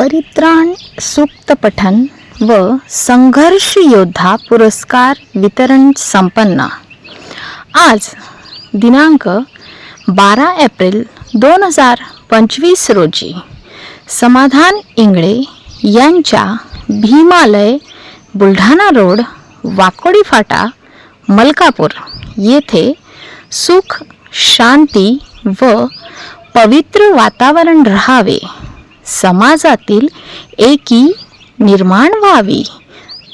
परित्राण सुप्त पठन व संघर्ष योद्धा पुरस्कार वितरण संपन्न. आज दिनांक बारा एप्रिल दोन हजार पंचवीस रोजी समाधान इंगळे यांच्या भीमालय बुलढाणा रोड वाकोडी फाटा मलकापूर येथे सुख शांती व पवित्र वातावरण राहावे. समाजातील एकी निर्माण व्हावी.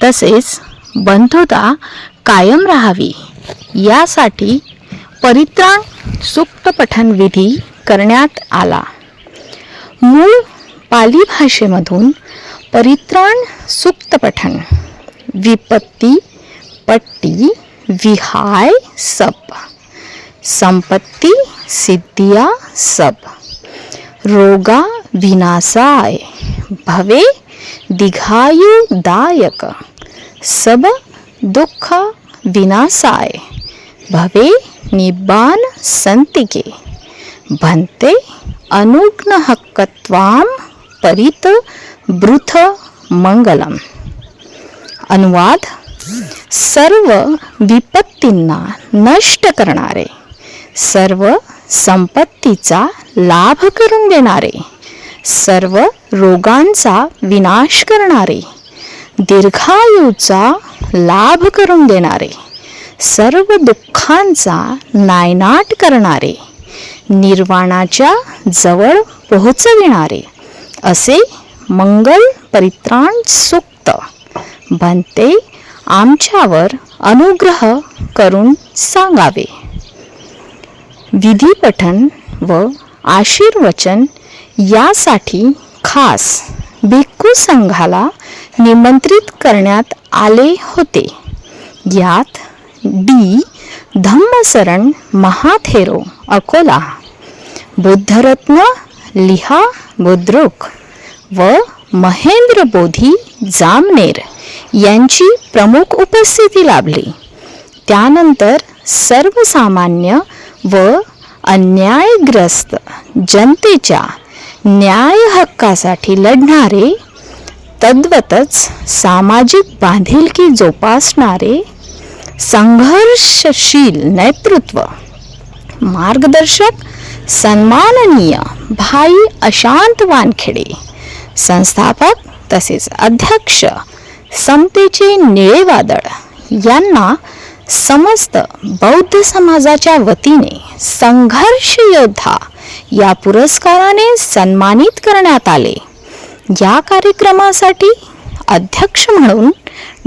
तसेच बंधुता कायम राहावी. यासाठी परित्राण सूक्त पठण विधी करण्यात आला. मूळ पाली भाषेमधून परित्राण सुक्त पठण विपत्ती पट्टी विहाय सप संपत्ती सिद्धिया सब रोगा विनाशाय। भवे दिघायुदायक। सब दुःख विनाशाय। भवे निब्बान संतिके। भन्ते अनुग्नहक्कत्वाम परित बृथ मंगलम। अनुवाद सर्व विपत्तींना नष्ट करणारे सर्व संपत्तीचा लाभ करून देणारे। सर्व रोगांचा विनाश करणारे दीर्घायूचा लाभ करून देणारे सर्व दुःखांचा नायनाट करणारे निर्वाणाच्या जवळ पोहोचविणारे असे मंगल परित्राण सुक्त. बनते आमच्यावर अनुग्रह करून सांगावे. विधिपठन व आशीर्वचन यासाठी खास भिक्खू संघाला निमंत्रित करण्यात आले होते. यात डी. धम्मसरण महाथेरो अकोला बुद्धरत्न लिहा बुद्रुक व महेंद्र बोधी जामनेर यांची प्रमुख उपस्थिती लाभली. त्यानंतर सर्वसामान्य व अन्यायग्रस्त जनतेच्या न्याय हक्कासाठी लढणारे तद्वतच सामाजिक बांधिलकी जोपासणारे संघर्षशील नेतृत्व मार्गदर्शक सन्माननीय भाई अशांत वानखेडे संस्थापक तसेच अध्यक्ष समतेचे निळे वादळ यांना समस्त बौद्ध समाजाच्या वतीने संघर्ष योद्धा या पुरस्काराने सन्मानित करण्यात आले. या कार्यक्रमासाठी अध्यक्ष म्हणून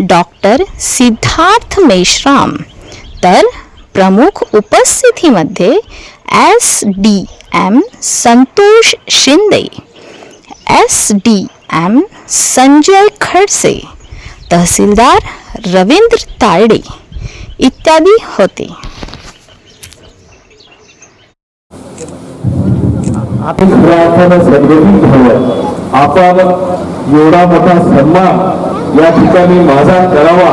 डॉक्टर सिद्धार्थ मेश्राम तर प्रमुख उपस्थितीमध्ये S D M Santosh Shinde S D M Sanjay Khadse tehsildar Ravindra Tayde इत्यादी होते. आपण प्रार्थना सद्गती घ्यावं आपण एवढा मोठा सन्मान या ठिकाणी माझा करावा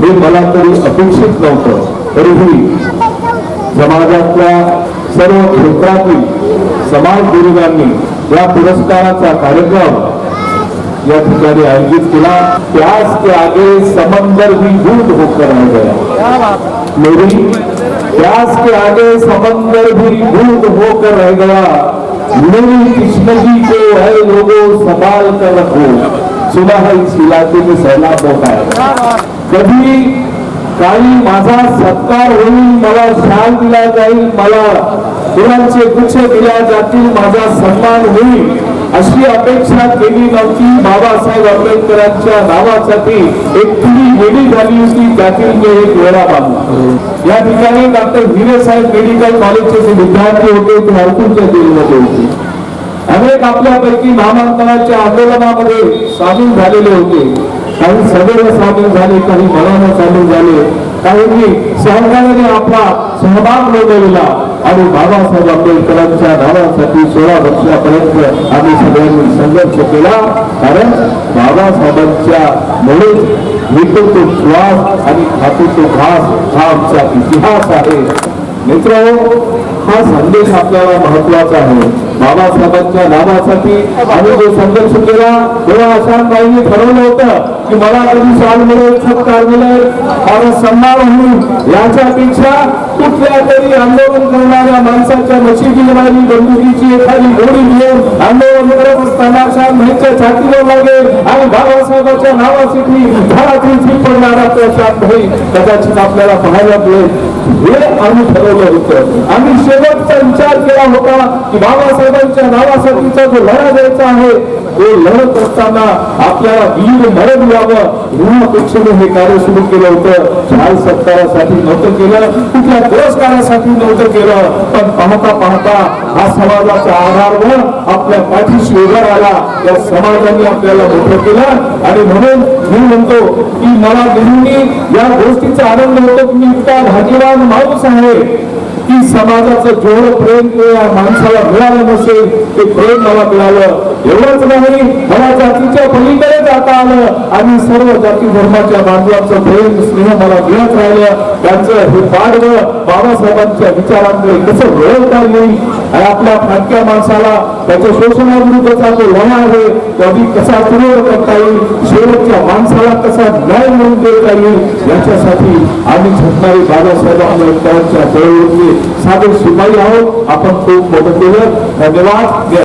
हे मला तरी अपेक्षित नव्हतं. तरीही समाजातल्या सर्व क्षेत्रातील समाज गुरुदांनी या पुरस्काराचा कार्यक्रम या ठिकाणी आयोजित केला. प्यास के आगे समंदर भी दूध होकर रह गया मेरी प्यास के आगे समंदर भी दूध होकर रह गया मेरी कृष्णजी को है लोगों संभाल कर रखो। सुना है इस इलाके में सैलाब होता है। कभी काही माझा सत्कार होईल मला शाल दिला जाईल मला फुलांचे गुच्छ दिल्या जातील माझा सन्मान होईल अशी अपेक्षा केली नव्हती. बाबासाहेब आंबेडकरांच्या नावासाठी एक पिढी वेळी झाली होती त्यातील मी एक वेळा बांधला या ठिकाणी डॉक्टर हिरे साहेब मेडिकल कॉलेजचे जे विद्यार्थी होते ते हरपूरच्या जेलमध्ये होते. अनेक आपल्यापैकी नामांकनाच्या आंदोलनामध्ये सामील झालेले होते. काही सदैव सामील झाले काही मनानं सामील झाले. काहींनी सहकार्याने आपला सहभाग नोंदविला आणि बाबासाहेब आंबेडकरांच्या नावासाठी सोळा वर्षापर्यंत आम्ही सगळ्यांनी संघर्ष केला. कारण बाबासाहेबांच्या मुळे घेतो तो श्वास आणि खातो तो घास हा आमचा इतिहास आहे. मित्र हा संदेश आपल्याला महत्त्वाचा आहे. बाबासाहेबांच्या नावासाठी आम्ही जो संघर्ष केला तेव्हा आशांबाईंनी ठरवलं होतं की मला कधी साल मिळेल सत्कार मिळेल मला सन्मान होईल याच्यापेक्षा कुठल्या तरी आंदोलन करणाऱ्या माणसाच्या मशिदीवारी बंदुकीची एखादी गोळी घेऊन आंदोलन करत असताना शांतभाईच्या छातीवर लागेल आणि बाबासाहेबांच्या नावासाठी घरातील पडणारा तो शांतभाई कदाचित आपल्याला पाहायला मिळेल हे आम्ही ठरवलं होतं. आम्ही शेवटचा विचार केला होता की बाबासाहेबांच्या नावासाठीचा जो लढा द्यायचा आहे तो लढत असताना आपल्याला वीर मरण यावं म्हणून अपेक्षेने हे कार्य सुरू केलं होतं. शाल सत्कारासाठी नव्हतं केलं कुठल्या पुरस्कारासाठी नव्हतं केलं. पण पाहता पाहता हा समाजाचा आधारवर आपल्या पाठीशी उभा आला या समाजाने आपल्याला मोठं केलं. आणि म्हणून मी म्हणतो की मला नेहमी या गोष्टीचा आनंद होतो की मी इतका भाग्यवान माणूस आहे की समाजाचं जेवढं प्रेम ते या माणसाला मिळालं नसेल ते प्रेम मला मिळालं. एवढंच नाही मला जातीच्या पलीकडे जाता आलं आणि सर्व जाती धर्माच्या बांधवांचं प्रेम स्नेह मला मिळत राहिलं. त्यांचं हे पाडवं बाबासाहेबांच्या विचारांकडे कसं वळवता येईल? आणि आपल्या फाटक्या माणसाला त्याच्या शोषणाविरुद्धचा जो लढा आहे तो अधिक कसा पूर्ण करता येईल शेवटच्या माणसाला कसा न्याय मिळवून देता येईल याच्यासाठी आम्ही झटणारे बाबासाहेब आंबेडकरांच्या चळवळीतले साधे शिपाई आहोत. आपण खूप मोठं केलं. धन्यवाद.